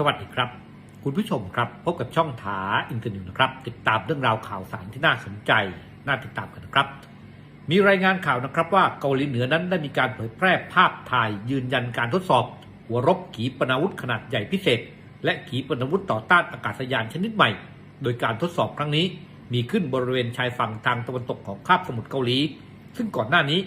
สวัสดีครับ คุณผู้ชมครับ พบกับช่องถาอินเทอร์เน็ตนะครับ ติดตามเรื่องราวข่าวสารที่น่าสนใจ น่าติดตามกันนะครับ มีรายงานข่าวนะครับว่าเกาหลีเหนือนั้นได้มีการเผยแพร่ภาพถ่ายยืนยันการทดสอบ หัวรบขีปนาวุธขนาดใหญ่พิเศษ และขีปนาวุธต่อต้านอากาศยานชนิดใหม่ โดยการทดสอบครั้งนี้ มีขึ้นบริเวณชายฝั่งทางตะวันตกของคาบสมุทรเกาหลี ซึ่งก่อนหน้านี้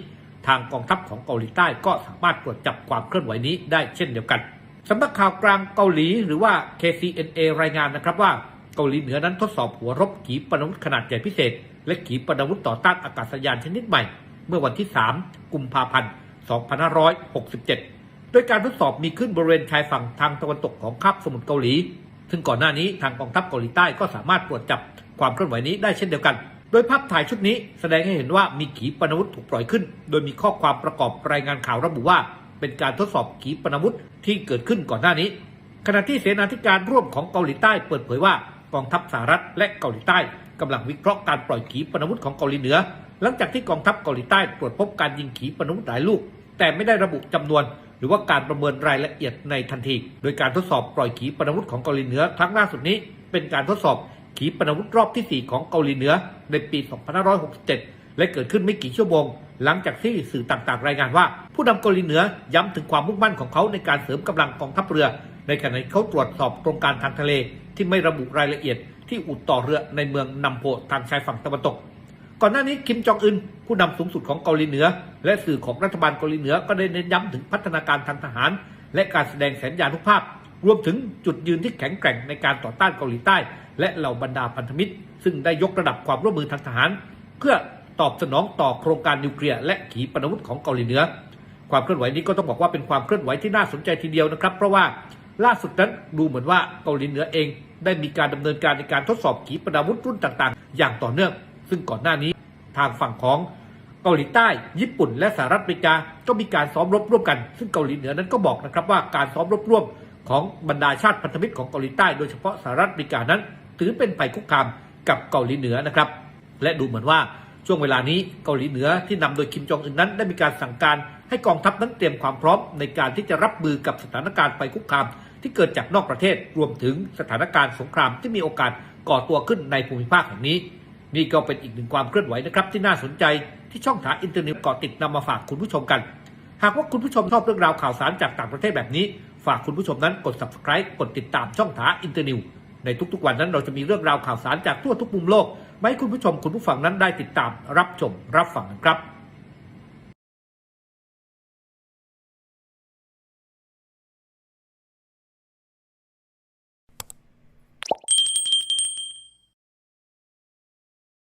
ทางกองทัพของเกาหลีใต้ก็สามารถตรวจจับความเคลื่อนไหวนี้ได้เช่นเดียวกัน สำนักข่าวกลางเกาหลีหรือว่า KCNA รายงานนะครับว่าเกาหลีเหนือนั้นทดสอบหัวรบขีปนาวุธขนาดใหญ่พิเศษ และขีปนาวุธต่อต้านอากาศยานชนิดใหม่ เมื่อวันที่ 3 กุมภาพันธ์ 2567 โดยการทดสอบมีขึ้นบริเวณชายฝั่งทางตะวันตกของคาบสมุทรเกาหลี ซึ่งก่อนหน้านี้ทางกองทัพเกาหลีใต้ก็สามารถตรวจจับความเคลื่อนไหวนี้ได้เช่นเดียวกัน โดยภาพถ่ายชุดนี้แสดงให้เห็นว่ามีขีปนาวุธถูกปล่อยขึ้น โดยมีข้อความประกอบรายงานข่าวระบุว่า เป็นการทดสอบขีปนาวุธที่เกิดขึ้นก่อนหน้านี้ ขณะที่เสนาธิการร่วมของเกาหลีใต้เปิดเผยว่ากองทัพสหรัฐและเกาหลีใต้กำลังวิเคราะห์การปล่อยขีปนาวุธของเกาหลีเหนือ หลังจากที่กองทัพเกาหลีใต้ตรวจพบการยิงขีปนาวุธหลายลูก แต่ไม่ได้ระบุจำนวน หรือว่าการประเมินรายละเอียดในทันที โดยการทดสอบปล่อยขีปนาวุธของเกาหลีเหนือครั้งล่าสุดนี้ เป็นการทดสอบขีปนาวุธรอบที่ 4 ของเกาหลีเหนือในปี 2567 และเกิดขึ้นไม่กี่ชั่วโมง หลังจากที่สื่อต่างๆ รายงานว่า ผู้นำเกาหลีเหนือย้ำถึงความมุ่งมั่นของเขาในการเสริมกำลังกองทัพเรือ ในขณะที่เขาตรวจสอบโครงการทางทะเลที่ไม่ระบุรายละเอียด ที่อุดต่อเรือในเมืองนำโพทางชายฝั่งตะวันตก ก่อนหน้านี้คิมจองอึนผู้นำสูงสุดของเกาหลีเหนือ และสื่อของรัฐบาลเกาหลีเหนือก็ได้เน้นย้ำถึงพัฒนาการทางทหาร และการแสดงแสนยานุภาพ รวมถึงจุดยืนที่แข็งแกร่งในการต่อต้านเกาหลีใต้ และเหล่าบรรดาพันธมิตร ซึ่งได้ยกระดับความร่วมมือทางทหาร เพื่อ ตอบสนองต่อโครงการนิวเคลียร์และขีปนาวุธของเกาหลีเหนือ ความเคลื่อนไหวนี้ก็ต้องบอกว่าเป็นความเคลื่อนไหวที่น่าสนใจทีเดียวนะครับ เพราะว่าล่าสุดนั้นดูเหมือนว่าเกาหลีเหนือเอง ได้มีการดำเนินการในการทดสอบขีปนาวุธรุ่นต่างๆ อย่างต่อเนื่อง ซึ่งก่อนหน้านี้ทางฝั่งของเกาหลีใต้ ญี่ปุ่น และสหรัฐอเมริกา ก็มีการซ้อมรบร่วมกัน ซึ่งเกาหลีเหนือนั้นก็บอกนะครับว่าการซ้อมรบร่วมของบรรดาชาติพันธมิตรของเกาหลีใต้ โดยเฉพาะสหรัฐอเมริกานั้น ถือเป็นภัยคุกคามกับเกาหลีเหนือนะครับ และดูเหมือนว่า ช่วงเวลานี้เกาหลีเหนือที่นำโดยคิมจองอึนนั้นได้มีการสั่งการ ให้กองทัพนั้นเตรียมความพร้อมในการที่จะรับมือกับสถานการณ์ภัยคุกคาม ที่เกิดจากนอกประเทศรวมถึงสถานการณ์สงครามที่มีโอกาสก่อตัวขึ้นในภูมิภาคแห่งนี้ นี่ก็เป็นอีกหนึ่งความเคลื่อนไหวนะครับที่น่าสนใจที่ช่องทางอินเทอร์เน็ตเกาะติดนำมาฝากคุณผู้ชมกัน หากว่าคุณผู้ชมชอบเรื่องราวข่าวสารจากต่างประเทศแบบนี้ ฝากคุณผู้ชมนั้นกด subscribe กดติดตามช่องทางอินเทอร์เน็ตในทุกๆวันนั้นเราจะมีเรื่องราวข่าวสารจากทั่วทุกมุมโลก ไม่ให้คุณผู้ชมคุณผู้ฟังนั้นได้ติดตามรับชมรับฟังกันครับ